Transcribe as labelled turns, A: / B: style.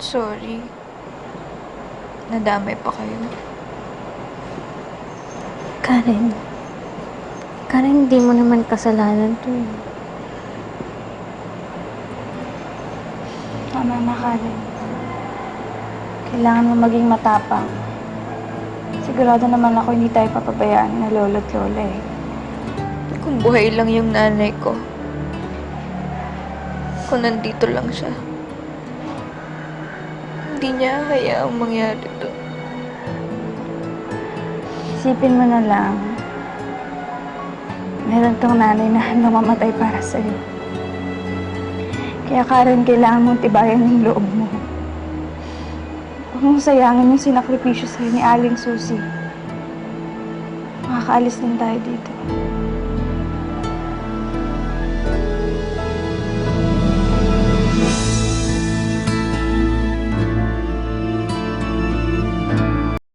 A: Sorry. Nadamay pa kayo.
B: Karen. Karen, hindi mo naman kasalanan to eh.
C: Tama na, Karen. Kailangan mo maging matapang. Sigurado naman ako hindi tayo papabayaan na lolo't lola eh.
A: Kung buhay lang yung nanay ko. Kung nandito lang siya. Hindi niya hayaang mangyari to.
C: Isipin mo na lang, meron tong nanay na handang mamatay para sa'yo. Kaya Karen, kailangan mong tibayan yung loob mo. Huwag mong sayangin yung sinakripisyo sa'yo ni Aling Susi. Makakaalis din tayo dito.